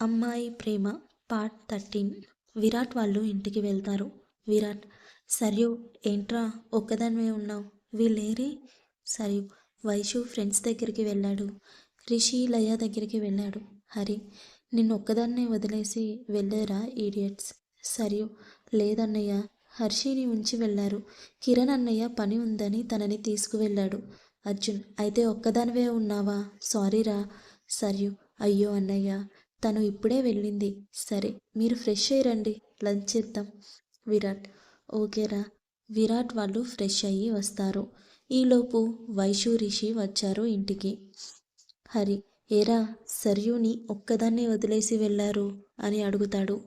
అమ్మాయి ప్రేమ part thirteen Virat వాళ్ళు ఇంటికి వెళ్తారు. విరాట్ సర్యూ ఏంట్రా ఒక్కదానివే ఉన్నావు? వీళ్ళేరి? సర్యు వైషు ఫ్రెండ్స్ దగ్గరికి వెళ్ళాడు. రిషి లయ దగ్గరికి వెళ్ళాడు. హరి నిన్ను ఒక్కదాన్నే వదిలేసి వెళ్ళారా ఈడియట్స్ సర్యూ లేదన్నయ్య హర్షిని ఉంచి వెళ్ళారు. కిరణ్ అన్నయ్య పని ఉందని తనని తీసుకువెళ్ళాడు. అర్జున్ అయితే ఒక్కదానివే ఉన్నావా? సారీరా సర్యూ అయ్యో అన్నయ్య తను ఇప్పుడే వెళ్ళింది. సరే మీరు ఫ్రెష్ అయ్యి లంచ్ చేద్దాం. విరాట్. ఓకేరా. విరాట్ వాళ్ళు ఫ్రెష్ అయ్యి వస్తారు. ఈలోపు వైషు రిషి వచ్చారు ఇంటికి. హరి ఏరా సర్యుని ఒక్కదాన్నే వదిలేసి వెళ్ళారు అని అడుగుతాడు.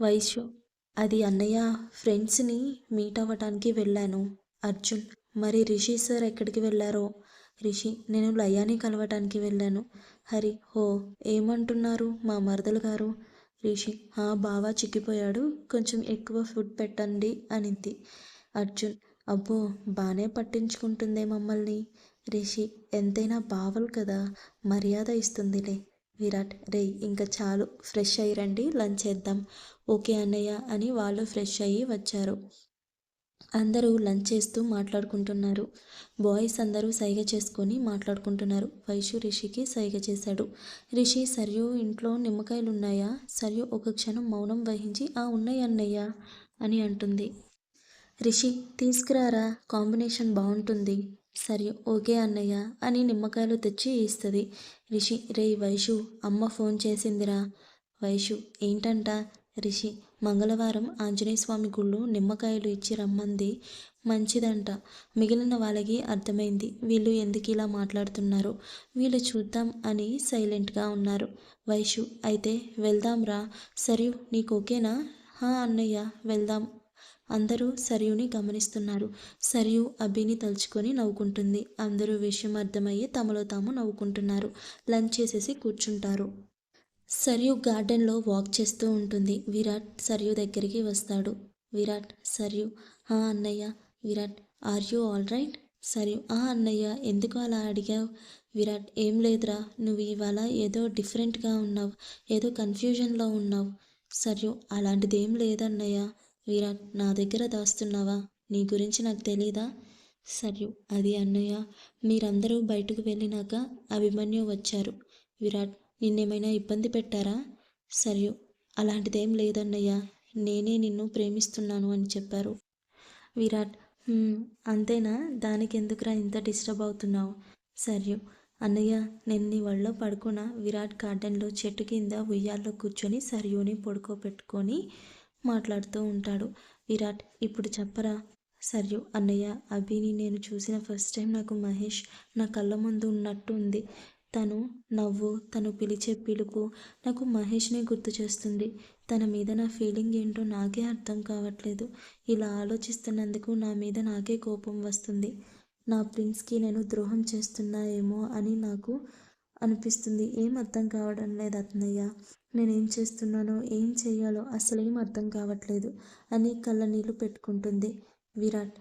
వైషు అది అన్నయ్య ఫ్రెండ్స్ని మీట్ అవ్వటానికి వెళ్ళాను. అర్జున్ మరి రిషి సార్ ఎక్కడికి వెళ్ళారో? రిషి నేను లయాని కలవటానికి వెళ్ళాను. హరి హో ఏమంటున్నారు మా మరదలు గారు? రిషి ఆ బావా చిక్కిపోయాడు. కొంచెం ఎక్కువ ఫుడ్ పెట్టండి అనింది. అర్జున్ అబ్బో బాగానే పట్టించుకుంటుందే మమ్మల్ని. రిషి ఎంతైనా బావలు కదా మర్యాద ఇస్తుందిలే. విరాట్ రే ఇంకా చాలు ఫ్రెష్ అయ్యి రండి లంచ్ చేద్దాం. ఓకే అన్నయ్య అని వాళ్ళు ఫ్రెష్ అయ్యి వచ్చారు. అందరూ లంచ్ చేస్తూ మాట్లాడుకుంటున్నారు. బాయ్స్ అందరూ సైగ చేసుకొని మాట్లాడుకుంటున్నారు. వైషు రిషికి సైగ చేశాడు. రిషి సర్యు ఇంట్లో నిమ్మకాయలు ఉన్నాయా ఒక క్షణం మౌనం వహించి ఆ ఉన్నాయి అన్నయ్య అని అంటుంది. రిషి తీసుకురారా కాంబినేషన్ బాగుంటుంది. సరే ఓకే అన్నయ్య అని నిమ్మకాయలు తెచ్చి ఇస్తుంది. రిషి రే వైషు అమ్మ ఫోన్ చేసిందిరా. వైషు ఏంటంట? రిషి మంగళవారం ఆంజనేయస్వామి గుళ్ళు నిమ్మకాయలు ఇచ్చి రమ్మంది. మంచిదంట. మిగిలిన వాళ్ళకి అర్థమైంది. వీళ్ళు ఎందుకు ఇలా మాట్లాడుతున్నారు? వీళ్ళు చూద్దాం అని సైలెంట్గా ఉన్నారు. వైషు అయితే వెళ్దాంరా సరియు నీకు ఓకేనా? హా అన్నయ్య వెళ్దాం. అందరూ సరియుని గమనిస్తున్నారు. సరియు అభిని తలుచుకొని నవ్వుకుంటుంది. అందరూ విషయం అర్థమయ్యి తమలో తాము నవ్వుకుంటున్నారు. లంచ్ చేసేసి కూర్చుంటారు. సరియు గార్డెన్లో వాక్ చేస్తూ ఉంటుంది. విరాట్ సరియు దగ్గరికి వస్తాడు. విరాట్ సరియు ఆ అన్నయ్య Virat are you all right? Sarayu ఆ అన్నయ్య ఎందుకు అలా అడిగావు? విరాట్ ఏం లేదురా నువ్వు ఇవాళ ఏదో డిఫరెంట్గా ఉన్నావు ఏదో కన్ఫ్యూజన్లో ఉన్నావు. సరియు అలాంటిది ఏం లేదన్నయ్య. విరాట్ నా దగ్గర దాస్తున్నావా? నీ గురించి నాకు తెలీదా? సరియు అది అన్నయ్య. మీరందరూ బయటకు వెళ్ళినాక అభిమన్యు వచ్చారు. విరాట్ నిన్నేమైనా ఇబ్బంది పెట్టారా? సరియు అలాంటిదేం లేదన్నయ్య. నేనే నిన్ను ప్రేమిస్తున్నాను అని చెప్పారు. విరాట్ అంతేనా? దానికి ఎందుకురా ఇంత డిస్టర్బ్ అవుతున్నావు? సరియు అన్నయ్య నేను నీ ఒళ్ళో పడుకున్న విరాట్ గార్డెన్లో చెట్టు కింద ఉయ్యాల్లో కూర్చొని సరియుని పడుకోబెట్టుకొని మాట్లాడుతూ ఉంటాడు. విరాట్ ఇప్పుడు చెప్పరా? సరియు అన్నయ్య అభిని నేను చూసిన ఫస్ట్ టైం నాకు మహేష్ నా కళ్ళ ముందు ఉన్నట్టు ఉంది. తను నవ్వు తను పిలిచే పిలుపు నాకు మహేష్నే గుర్తు చేస్తుంది. తన మీద నా ఫీలింగ్ ఏంటో నాకే అర్థం కావట్లేదు. ఇలా ఆలోచిస్తున్నందుకు నా మీద నాకే కోపం వస్తుంది. నా ప్రిన్స్కి నేను ద్రోహం చేస్తున్నా ఏమో అని నాకు అనిపిస్తుంది. ఏం అర్థం కావడం లేదు అతనయ్య నేనేం చేస్తున్నానో ఏం చేయాలో అసలేం అర్థం కావట్లేదు అని కళ్ళ నీళ్ళు పెట్టుకుంటుంది విరాట్.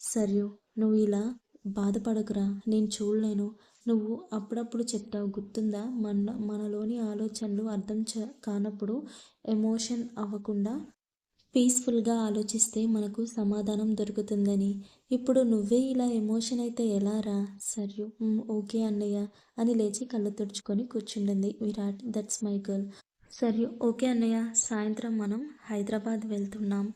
సర్యు నువ్వు ఇలా బాధపడకురా. నేను చూడలేను. నువ్వు అప్పుడప్పుడు చెప్తావు గుర్తుందా? మన మనలోని ఆలోచనలు అర్థం చ కానప్పుడు ఎమోషన్ అవ్వకుండా పీస్ఫుల్గా ఆలోచిస్తే మనకు సమాధానం దొరుకుతుందని. ఇప్పుడు నువ్వే ఇలా ఎమోషన్ అయితే ఎలా రా? సర్యు ఓకే అన్నయ్య అని లేచి కళ్ళు తుడుచుకొని కూర్చుండింది Virat. That's my girl Sarayu okay అన్నయ్య. సాయంత్రం మనం హైదరాబాద్ వెళ్తున్నాం.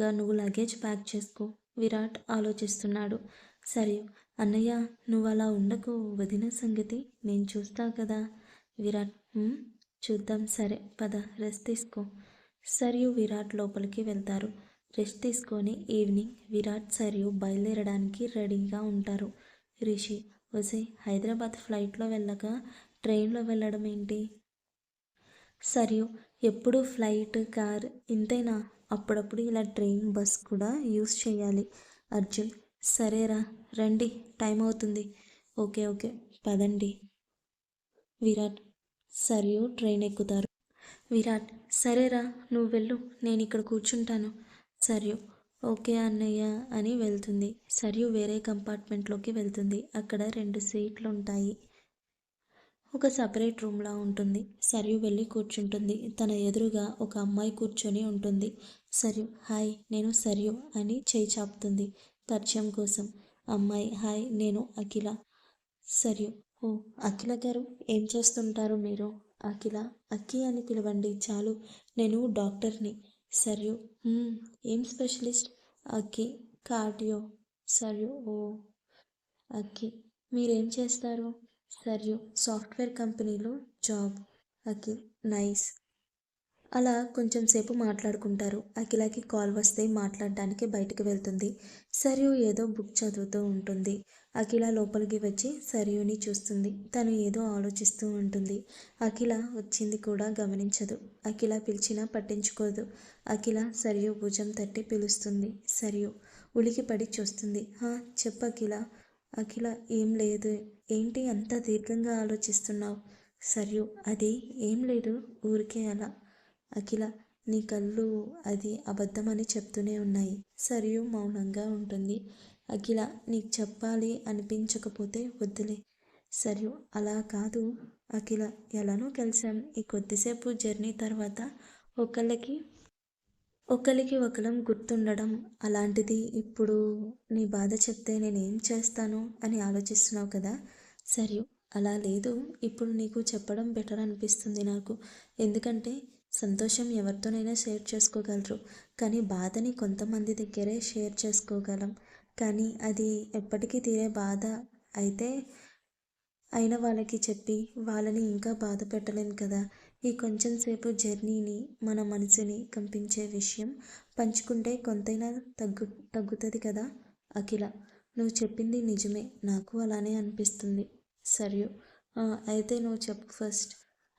గా నువ్వు లగేజ్ ప్యాక్ చేసుకో. విరాట్ ఆలోచిస్తున్నాడు. సరే అన్నయ్య నువ్వు అలా ఉండకు. వదిన సంగతి నేను చూస్తా కదా. విరాట్ చూద్దాం. సరే పద రెస్ట్ తీసుకో. సరియు విరాట్ లోపలికి వెళ్తారు. రెస్ట్ తీసుకొని ఈవినింగ్ విరాట్ సరియు బయలుదేరడానికి రెడీగా ఉంటారు. రిషి వసే హైదరాబాద్ ఫ్లైట్లో వెళ్ళక ట్రైన్లో వెళ్ళడం ఏంటి? సరియు ఎప్పుడు ఫ్లైట్ కార్ ఇంతేనా? అప్పుడప్పుడు ఇలా ట్రైన్ బస్ కూడా యూస్ చేయాలి. అర్జున్ సరేరా రండి టైం అవుతుంది. ఓకే ఓకే పదండి. విరాట్ సరియు ట్రైన్ ఎక్కుతారు. విరాట్ సరేరా నువ్వు వెళ్ళు నేను ఇక్కడ కూర్చుంటాను. సరియు ఓకే అన్నయ్య అని వెళ్తుంది. సరియు వేరే కంపార్ట్మెంట్లోకి వెళ్తుంది. అక్కడ రెండు సీట్లు ఉంటాయి ఒక సపరేట్ రూమ్లా ఉంటుంది. సరియు వెళ్ళి కూర్చుంటుంది. తన ఎదురుగా ఒక అమ్మాయి కూర్చొని ఉంటుంది. సరియు హాయ్ నేను సరియు అని చేయి చాపుతుంది. పరిచయం కోసం. అమ్మాయి హాయ్ నేను అఖిల. సరియు ఓ అఖిల గారు ఏం చేస్తుంటారు మీరు? అఖిల అక్కి అని పిలవండి చాలు. నేను డాక్టర్ని. సరియు ఏం స్పెషలిస్ట్? అక్కి కార్డియో. సరియు ఓ అక్కి మీరేం చేస్తారు? సరియు సాఫ్ట్వేర్ కంపెనీలో జాబ్. అఖిల్ నైస్. అలా కొంచెం సేపు మాట్లాడుకుంటారు. అఖిలకి కాల్ వస్తే మాట్లాడడానికి బయటకు వెళ్తుంది. సరియు ఏదో బుక్ చదువుతూ ఉంటుంది. అఖిల లోపలికి వచ్చి సరియుని చూస్తుంది. తను ఏదో ఆలోచిస్తూ ఉంటుంది. అఖిల వచ్చింది కూడా గమనించదు. అఖిల పిలిచినా పట్టించుకోదు. అఖిల సరియు భుజం తట్టి పిలుస్తుంది. సరియు ఉలికిపడి చూస్తుంది. హా చెప్పు అఖిల. అఖిల ఏం లేదు. ఏంటి అంత దీర్ఘంగా ఆలోచిస్తున్నావు? సరియు అది ఏం లేదు. ఊరికే అలా. అఖిల నీ కళ్ళు అది అబద్ధమని చెప్తూనే ఉన్నాయి. సరియు మౌనంగా ఉంటుంది. అఖిల నీకు చెప్పాలి అనిపించకపోతే వద్దులే. సరియు అలా కాదు. అఖిల ఎలానో కలిసాం ఈ కొద్దిసేపు జర్నీ తర్వాత ఒకళ్ళకి ఒకరికి ఒకళ్ళం గుర్తుండడం అలాంటిది ఇప్పుడు నీ బాధ చెప్తే నేనేం చేస్తాను అని ఆలోచిస్తున్నావు కదా? సరియు అలా లేదు. ఇప్పుడు నీకు చెప్పడం బెటర్ అనిపిస్తుంది నాకు. ఎందుకంటే సంతోషం ఎవరితోనైనా షేర్ చేసుకోగలరు. కానీ బాధని కొంతమంది దగ్గరే షేర్ చేసుకోగలం. కానీ అది ఎప్పటికీ తీరే బాధ అయితే అయిన వాళ్ళకి చెప్పి వాళ్ళని ఇంకా బాధ పెట్టలేం కదా. ఈ కొంచెం సేపు జర్నీని మన మనసుని కంపించే విషయం పంచుకుంటే కొంతైనా తగ్గు తగ్గుతుంది కదా అఖిల. నువ్వు చెప్పింది నిజమే. నాకు అలానే అనిపిస్తుంది. సరే అయితే నువ్వు చెప్పు ఫస్ట్.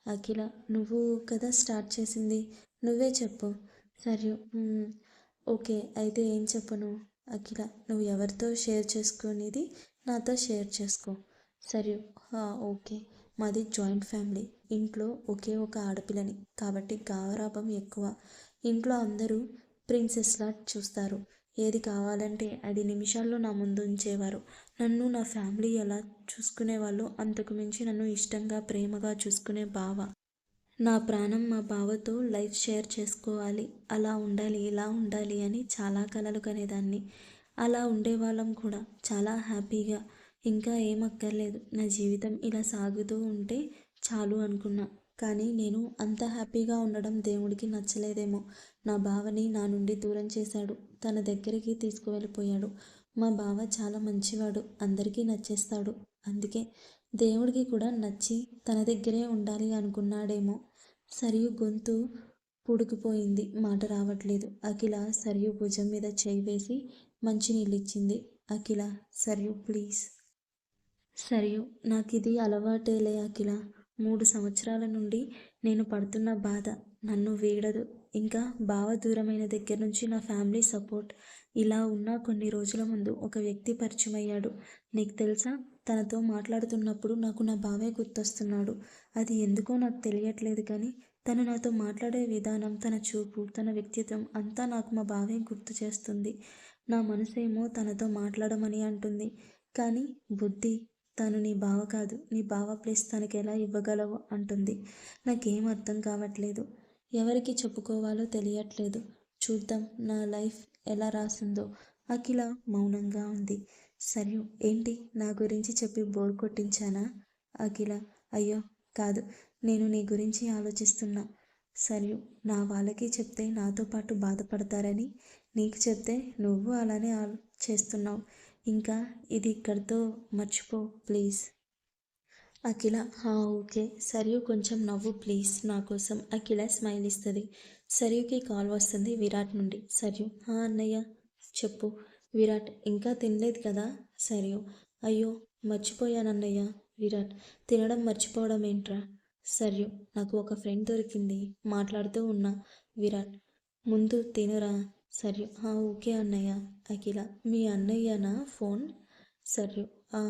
అఖిల నువ్వు కదా స్టార్ట్ చేసింది. నువ్వే చెప్పు. సరే ఓకే అయితే ఏం చెప్పను? అఖిల నువ్వు ఎవరితో షేర్ చేసుకునేది? నాతో షేర్ చేసుకో. సరే ఓకే. మాది జాయింట్ ఫ్యామిలీ. ఇంట్లో ఒకే ఒక ఆడపిల్లని. కాబట్టి గావరాభం ఎక్కువ. ఇంట్లో అందరూ ప్రిన్సెస్లా చూస్తారు. ఏది కావాలంటే అది నిమిషాల్లో నా ముందు ఉంచేవారు. నన్ను నా ఫ్యామిలీ ఎలా చూసుకునేవాళ్ళు అంతకు మించి నన్ను ఇష్టంగా ప్రేమగా చూసుకునే బావ. నా ప్రాణం మా బావతో లైఫ్ షేర్ చేసుకోవాలి. అలా ఉండాలి ఇలా ఉండాలి అని చాలా కలలు కనేదాన్ని. అలా ఉండేవాళ్ళం కూడా చాలా హ్యాపీగా. ఇంకా ఏం అక్కర్లేదు. నా జీవితం ఇలా సాగుతూ ఉంటే చాలు అనుకున్నా. కానీ నేను అంత హ్యాపీగా ఉండడం దేవుడికి నచ్చలేదేమో. నా బావని నా నుండి దూరం చేశాడు. తన దగ్గరికి తీసుకువెళ్ళిపోయాడు. మా బావ చాలా మంచివాడు. అందరికీ నచ్చేస్తాడు. అందుకే దేవుడికి కూడా నచ్చి తన దగ్గరే ఉండాలి అనుకున్నాడేమో. సరియు గొంతు పుడుకుపోయింది. మాట రావట్లేదు. అఖిల సరియు భుజం మీద చేయి వేసి మంచినీళ్ళు ఇచ్చింది అఖిల సరియు ప్లీజ్. సరియు నాకు ఇది అలవాటేలే అఖిల. మూడు సంవత్సరాల నుండి నేను పడుతున్న బాధ నన్ను వీడదు. ఇంకా బావ దూరమైన దగ్గర నుంచి నా ఫ్యామిలీ సపోర్ట్ ఇలా ఉన్న కొన్ని రోజుల ముందు ఒక వ్యక్తి పరిచయం అయ్యాడు నీకు తెలుసా? తనతో మాట్లాడుతున్నప్పుడు నాకు నా బావే గుర్తొస్తున్నాడు. అది ఎందుకో నాకు తెలియట్లేదు కానీ తను నాతో మాట్లాడే విధానం తన చూపు తన వ్యక్తిత్వం అంతా నాకు మా బావే గుర్తు చేస్తుంది. నా మనసేమో తనతో మాట్లాడమని అంటుంది. కానీ బుద్ధి తను నీ బావ కాదు. నీ బావ ప్లేస్ తనకి ఎలా ఇవ్వగలవు అంటుంది. నాకేం అర్థం కావట్లేదు. ఎవరికి చెప్పుకోవాలో తెలియట్లేదు. చూద్దాం నా లైఫ్ ఎలా రాసిందో. అఖిల మౌనంగా ఉంది. సరే ఏంటి నా గురించి చెప్పి బోర్ కొట్టించానా? అఖిల అయ్యో కాదు. నేను నీ గురించి ఆలోచిస్తున్నా. సరే నా వాళ్ళకి చెప్తే నాతో పాటు బాధపడతారని? నీకు చెప్తే నువ్వు అలానే ఆలో చేస్తున్నావు. ఇంకా ఇది ఇక్కడితో మర్చిపో ప్లీజ్. అఖిల హా ఓకే. సరియు కొంచెం నవ్వు ప్లీజ్. నా కోసం అఖిల స్మైల్ ఇస్తుంది. సరియుకి కాల్ వస్తుంది విరాట్ నుండి. సరియు హా అన్నయ్య చెప్పు. విరాట్ ఇంకా తినలేదు కదా? సరియు అయ్యో మర్చిపోయానన్నయ్య విరాట్. తినడం మర్చిపోవడం ఏంట్రా? సరియు నాకు ఒక ఫ్రెండ్ దొరికింది. మాట్లాడుతూ ఉన్నా విరాట్. ముందు తినరా. సరే. "ఆ, ఓకే అన్నయ్య. అఖిల మీ అన్నయ్యనా ఫోన్? సరే. "ఆ,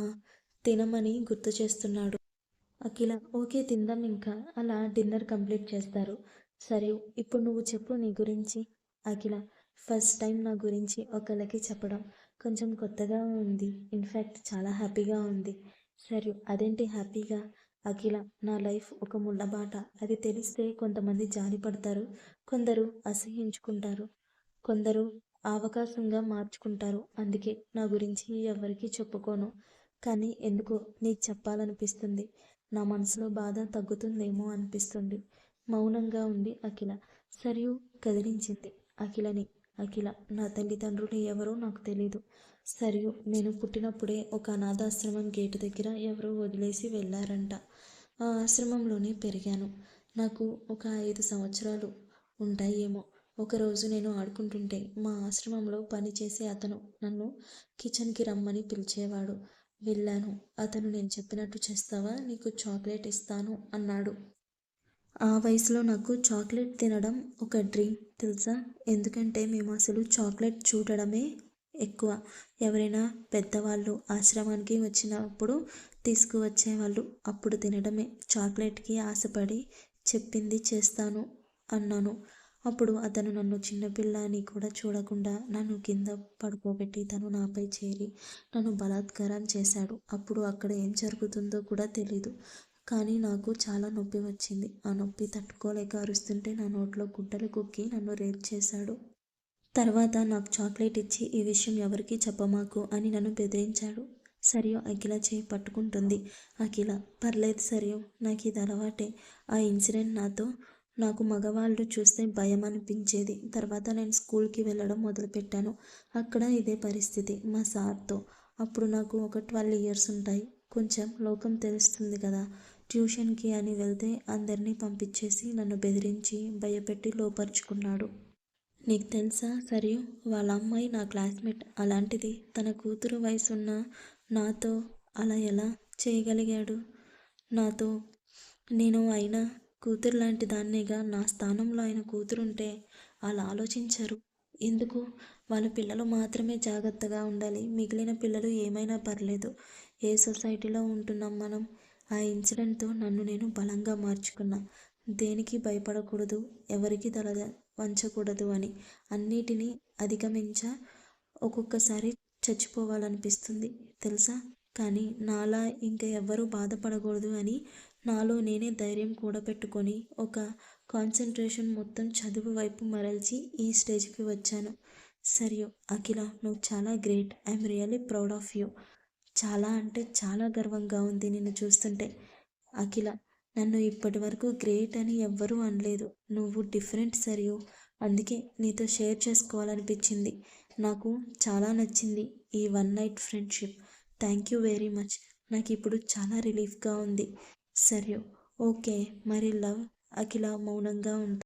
తినమని గుర్తు చేస్తున్నాడు. అఖిల ఓకే తిందాం ఇంకా. అలా డిన్నర్ కంప్లీట్ చేస్తారు. సరే ఇప్పుడు నువ్వు చెప్పు నీ గురించి. అఖిల ఫస్ట్ టైం నా గురించి ఒకళ్ళకి చెప్పడం కొంచెం కొత్తగా ఉంది. ఇన్ఫ్యాక్ట్ చాలా హ్యాపీగా ఉంది. సరే అదేంటి హ్యాపీగా? అఖిల నా లైఫ్ ఒక ముళ్ళబాట. అది తెలిస్తే కొంతమంది జారిపడతారు కొందరు అసహించుకుంటారు కొందరు అవకాశంగా మార్చుకుంటారు. అందుకే నా గురించి ఎవరికీ చెప్పుకోను. కానీ ఎందుకో నీకు చెప్పాలనిపిస్తుంది. నా మనసులో బాధ తగ్గుతుందేమో అనిపిస్తుంది. మౌనంగా ఉంది అఖిల. సరియు కదిలించింది. అఖిలని అఖిల నా తల్లిదండ్రులు ఎవరో నాకు తెలీదు. సరియు నేను పుట్టినప్పుడే ఒక అనాథాశ్రమం గేటు దగ్గర ఎవరో వదిలేసి వెళ్ళారంట. ఆ ఆశ్రమంలోనే పెరిగాను. నాకు ఒక ఐదు సంవత్సరాలు ఉంటాయేమో. ఒకరోజు నేను ఆడుకుంటుంటే మా ఆశ్రమంలో పనిచేసే అతను నన్ను కిచెన్కి రమ్మని పిలిచేవాడు. వెళ్ళాను. అతను నేను చెప్పినట్టు చేస్తావా? నీకు చాక్లెట్ ఇస్తాను అన్నాడు. ఆ వయసులో నాకు చాక్లెట్ తినడం ఒక డ్రీమ్ తెలుసా? ఎందుకంటే మేము అసలు చాక్లెట్ చూడడమే ఎక్కువ. ఎవరైనా పెద్దవాళ్ళు ఆశ్రమానికి వచ్చినప్పుడు తీసుకువచ్చేవాళ్ళు అప్పుడు తినడమే. చాక్లెట్కి ఆశపడి చెప్పింది చేస్తాను అన్నాను. అప్పుడు అతను నన్ను చిన్నపిల్ల అని కూడా చూడకుండా నన్ను కింద పడుకోబెట్టి తను నాపై చేరి నన్ను బలాత్కారం చేశాడు. అప్పుడు అక్కడ ఏం జరుగుతుందో కూడా తెలీదు. కానీ నాకు చాలా నొప్పి వచ్చింది. ఆ నొప్పి తట్టుకోలేక అరుస్తుంటే నా నోట్లో గుడ్డలు కుక్కి నన్ను రేప్ చేశాడు. తర్వాత నాకు చాక్లెట్ ఇచ్చి ఈ విషయం ఎవరికీ చెప్పమాకు అని నన్ను బెదిరించాడు. సరియు అఖిల చేయి పట్టుకుంటుంది. అఖిల పర్లేదు సరియు నాకు ఇది అలవాటే. ఆ ఇన్సిడెంట్ నాతో నాకు మగవాళ్ళు చూస్తే భయం అనిపించేది తర్వాత నేను స్కూల్కి వెళ్ళడం మొదలుపెట్టాను. అక్కడ ఇదే పరిస్థితి మా సార్తో. అప్పుడు నాకు ఒక ట్వెల్వ్ ఇయర్స్ ఉంటాయి. కొంచెం లోకం తెలుస్తుంది కదా. ట్యూషన్కి అని వెళ్తే అందరినీ పంపించేసి నన్ను బెదిరించి భయపెట్టి లోపరుచుకున్నాడు. నీకు తెలుసా సరియు? వాళ్ళ అమ్మాయి నా క్లాస్మేట్. అలాంటిది తన కూతురు వయసున్న నాతో అలా ఎలా చేయగలిగాడు? నాతో నేను అయినా కూతురు లాంటి దాన్నేగా నా స్థానంలో ఆయన కూతురుంటే అలా ఆలోచించరు. ఎందుకు? వాళ్ళ పిల్లలు మాత్రమే జాగ్రత్తగా ఉండాలి. మిగిలిన పిల్లలు ఏమైనా పర్లేదు. ఏ సొసైటీలో ఉంటున్నాం మనం? ఆ ఇన్సిడెంట్తో నన్ను నేను బలంగా మార్చుకున్నా. దేనికి భయపడకూడదు? ఎవరికి తల వంచకూడదు అని. అన్నిటినీ అధిగమించ ఒక్కొక్కసారి చచ్చిపోవాలనిపిస్తుంది. తెలుసా? కానీ నాలా ఇంకా ఎవ్వరూ బాధపడకూడదు అని నాలో నేనే ధైర్యం కూడబెట్టుకొని ఒక కాన్సన్ట్రేషన్ మొత్తం చదువు వైపు మరల్చి ఈ స్టేజ్కి వచ్చాను. సరియో అఖిల నువ్వు చాలా great. I'm really proud of you. చాలా అంటే చాలా గర్వంగా ఉంది నిన్ను చూస్తుంటే. అఖిల నన్ను ఇప్పటి వరకు గ్రేట్ అని ఎవ్వరూ అనలేదు. నువ్వు డిఫరెంట్ సరియో. అందుకే నీతో షేర్ చేసుకోవాలనిపించింది. నాకు చాలా నచ్చింది ఈ one night friendship. Thank you very much. నాకు ఇప్పుడు చాలా రిలీఫ్గా ఉంది. సరే. ఓకే. మరి లవ్ అఖిల మౌనంగా ఉంటా